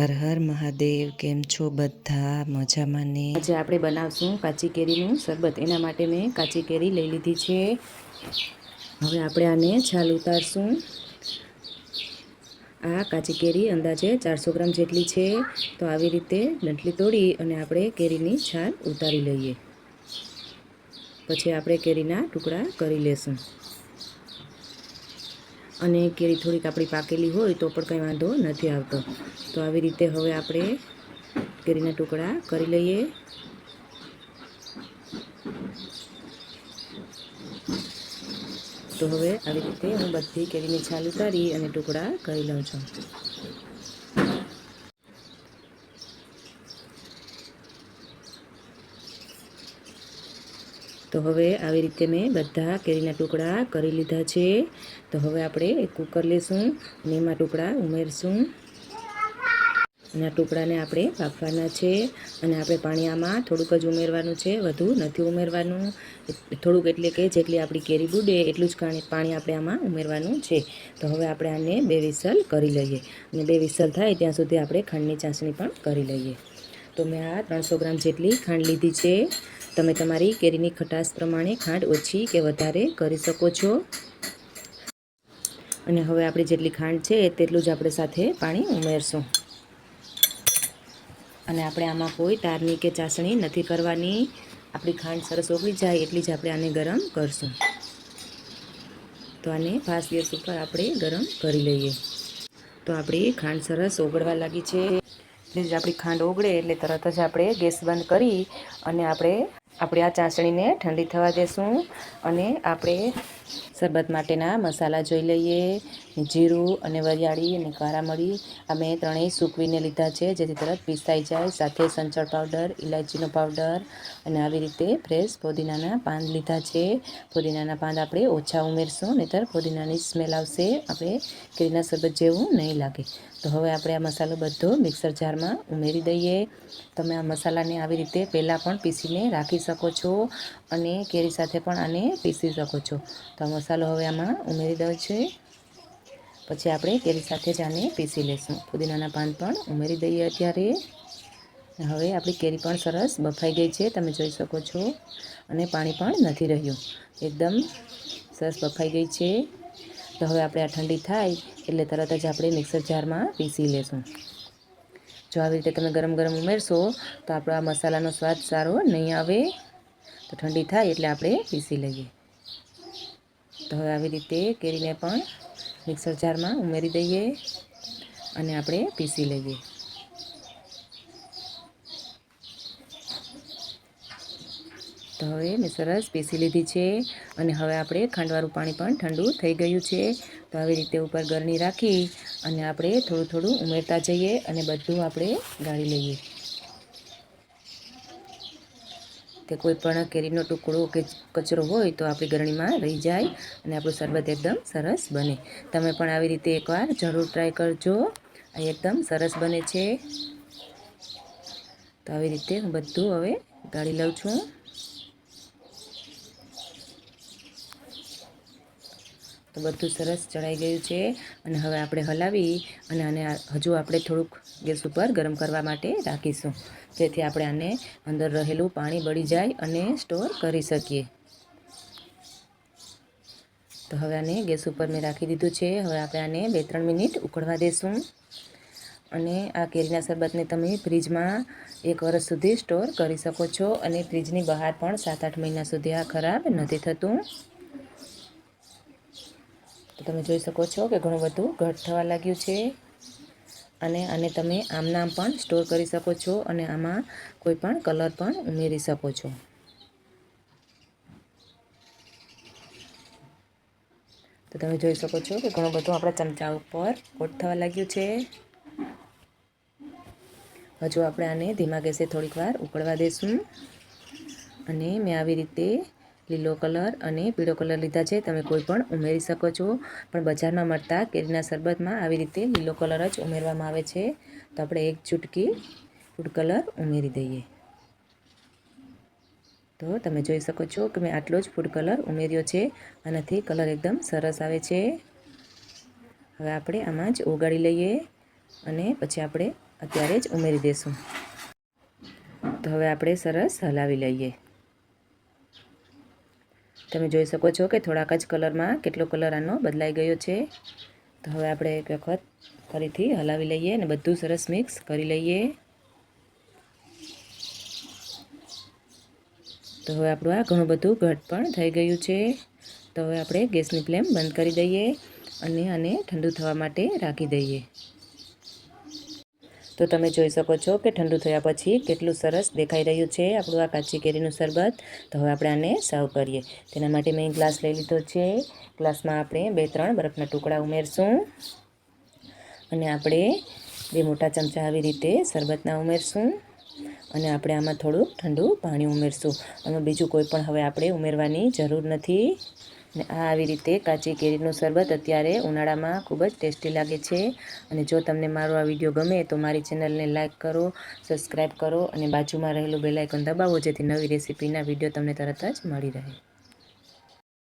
હર હર મહાદેવ, કેમ છો બધા? મજામાં ને? આજે આપણે બનાવશું કાચી કેરીનું શરબત. એના માટે મેં કાચી કેરી લઈ લીધી છે. હવે આપણે આને છાલ ઉતારશું. આ કાચી કેરી અંદાજે ચારસો ગ્રામ જેટલી છે. તો આવી રીતે ડંટલી તોડી અને આપણે કેરીની છાલ ઉતારી લઈએ. પછી આપણે કેરીના ટુકડા કરી લેશું. અને કેરી થોડીક આપણી પાકેલી હોય તો પણ કંઈ વાંધો નથી આવતો. તો આવી રીતે હવે આપણે કેરીના ટુકડા કરી લઈએ. તો હવે આવી રીતે હું બધી કેરીની છાલ ઉતારી અને ટુકડા કરી લઉં છું. તો હવે આવી રીતે મેં બધા કેરીના ટુકડા કરી લીધા છે. તો હવે આપણે એક કુકર લેશું અને એમાં ટુકડા ઉમેરશું. અને ટુકડાને આપણે બાફવાના છે અને આપણે પાણી આમાં થોડુંક જ ઉમેરવાનું છે, વધુ નથી ઉમેરવાનું. થોડુંક એટલે કે જેટલી આપણી કેરી બુડે એટલું જ પાણી આપણે આમાં ઉમેરવાનું છે. તો હવે આપણે આને બે વિસલ કરી લઈએ અને બે વિસલ થાય ત્યાં સુધી આપણે ખાંડની ચાસણી પણ કરી લઈએ. તો મેં આ ત્રણસો ગ્રામ જેટલી ખાંડ લીધી છે. તમે તમારી કેરીની ખટાશ પ્રમાણે ખાંડ ઓછી કે વધારે કરી શકો છો. અને હવે આપણે જેટલી ખાંડ છે, તેટલું જ આપણે સાથે પાણી ઉમેરશું. અને આપણે આમાં કોઈ તારની કે ચાસણી નથી કરવાની. આપણી ખાંડ સરસ ઓગળી જાય એટલી જ આપણે આને ગરમ કરશું. તો આને ફાસ્ટ ગેસ ઉપર આપણે ગરમ કરી લઈએ. તો આપણી ખાંડ સરસ ઓગળવા લાગી છે. એટલે જ આપણી ખાંડ ઓગળે એટલે તરત જ આપણે ગેસ બંધ કરી અને આપણે આપણે આ ચાસણીને ઠંડી થવા દેશું અને આપણે શરબત માટેના મસાલા જોઈ લઈએ. જીરું અને વરિયાળી અને કાળા મરી આ મેં ત્રણેય સૂકવીને લીધા છે, જેથી તરત પીસાઈ જાય. સાથે સંચળ પાવડર ઇલાયચીનો પાવડર અને આવી રીતે ફ્રેશ પુદીનાના પાન લીધા છે. પુદીનાના પાન આપણે ઓછા ઉમેરશું, નહીતર પુદીનાની સ્મેલ આવશે. આપણે કેરીના શરબત જેવું નહીં લાગે. તો હવે આપણે આ મસાલો બધો મિક્સર જારમાં ઉમેરી દઈએ. તમે આ મસાલાને આવી રીતે પહેલાં પણ પીસીને રાખી શકો છો અને કેરી સાથે પણ આને પીસી શકો છો. તો મસાલો હવે આમાં ઉમેરી દઉં છે. પછી આપણે કેરી સાથે જ આને પીસી લઈશું પુદીનાના પાન પણ ઉમેરી દઈએ અત્યારે. હવે આપણી કેરી પણ સરસ બફાઈ ગઈ છે, તમે જોઈ શકો છો. અને પાણી પણ નથી રહ્યું. એકદમ સરસ બફાઈ ગઈ છે. તો હવે આપણે આ ઠંડી થાય એટલે તરત જ આપણે મિક્સર જારમાં પીસી લેશું. જો આવી રીતે તમે ગરમ ગરમ ઉમેરશો, તો આપણો આ મસાલાનો સ્વાદ સારો નહીં આવે. તો ઠંડી થાય એટલે આપણે પીસી લઈએ. તો હવે આવી રીતે કેરીને પણ મિક્સર જારમાં ઉમેરી દઈએ અને આપણે પીસી લઈએ. તો હવે મેં સરસ પીસી લીધી છે અને હવે આપણે ખાંડવાળું પાણી પણ ઠંડુ થઈ ગયું છે. તો આવી રીતે ઉપર ગરણી રાખી અને આપણે થોડું થોડું ઉમેરતા જઈએ અને બધું આપણે ગાળી લઈએ. કે કોઈ પણ કેરીનો ટુકડો કે કચરો હોય તો આપણી ગરણીમાં રહી જાય અને આપણું શરબત એકદમ સરસ બને. તમે પણ આવી રીતે એકવાર જરૂર ટ્રાય કરજો. એકદમ સરસ બને છે. તો આવી રીતે હું બધું હવે ગાળી લઉં છું. તો બધું સરસ ચડાઈ ગયું છે અને હવે આપણે હલાવી અને આને હજુ આપણે થોડુંક ગેસ ઉપર ગરમ કરવા માટે રાખીશું. જેથી આપણે આને અંદર રહેલું પાણી બળી જાય અને સ્ટોર કરી શકીએ. તો હવે આને ગેસ ઉપર મેં રાખી દીધું છે. હવે આપણે આને બે ત્રણ મિનિટ ઉકળવા દેશું. અને આ કેરીના શરબતને તમે ફ્રીજમાં એક વર્ષ સુધી સ્ટોર કરી શકો છો અને ફ્રીજની બહાર પણ સાત આઠ મહિના સુધી આ ખરાબ નથી થતું. તો તમે જોઈ શકો છો કે ઘણું બધું ઘટ થવા લાગ્યું છે. અને આને તમે આમનામ પણ સ્ટોર કરી શકો છો અને આમાં કોઈ પણ કલર પણ ઉમેરી શકો છો. તો તમે જોઈ શકો છો કે ઘણું બધું આપણા ચમચા ઉપર કોટ થવા લાગ્યું છે. હજુ આપણે આને ધીમા ગેસે થોડીક વાર ઉકળવા દઈશું અને મેં આવી રીતે લીલો કલર અને પીળો કલર લીધા છે. તમે કોઈ પણ ઉમેરી શકો છો. પણ બજારમાં મળતા કેરીના શરબતમાં આવી રીતે લીલો કલર જ ઉમેરવામાં આવે છે. તો આપણે એક ચૂટકી ફૂડ કલર ઉમેરી દઈએ. તો તમે જોઈ શકો છો કે મેં આટલો જ ફૂડ કલર ઉમેર્યો છે. આનાથી કલર એકદમ સરસ આવે છે. હવે આપણે આમાં જ ઓગાળી લઈએ અને પછી આપણે અત્યારે જ ઉમેરી દઈશું તો હવે આપણે સરસ હલાવી લઈએ. તમે જોઈ શકો છો કે થોડાક જ કલરમાં કેટલો કલર આનો બદલાઈ ગયો છે. તો હવે આપણે એક વખત ફરીથી હલાવી લઈએ અને બધું સરસ મિક્સ કરી લઈએ. તો હવે આપણું આ ઘણું બધું ઘટ પણ થઈ ગયું છે. તો હવે આપણે ગેસની ફ્લેમ બંધ કરી દઈએ અને આને ઠંડુ થવા માટે રાખી દઈએ. તો તમે જોઈ શકો છો કે ઠંડુ થયા પછી કેટલું સરસ દેખાઈ રહ્યું છે આપણું આ કાચી કેરીનું શરબત. તો હવે આપણે આને સર્વ કરીએ. તેના માટે મેં ગ્લાસ લઈ લીધો છે. ગ્લાસમાં આપણે બે ત્રણ બરફના ટુકડા ઉમેરશું. અને આપણે બે મોટા ચમચા આવી રીતે શરબતના ઉમેરશું. અને આપણે આમાં થોડુંક ઠંડુ પાણી ઉમેરશું. આમાં બીજું કોઈ પણ હવે આપણે ઉમેરવાની જરૂર નથી. અને આવી રીતે કાચી કેરીનું શરબત અત્યારે ઉનાળામાં ખૂબ જ ટેસ્ટી લાગે છે. અને જો તમને મારો આ વીડિયો ગમે તો મારી ચેનલને લાઇક કરો સબસ્ક્રાઈબ કરો અને બાજુમાં રહેલું બેલાઇકન દબાવો જેથી નવી રેસીપીના વીડિયો તમને તરત જ મળી રહે.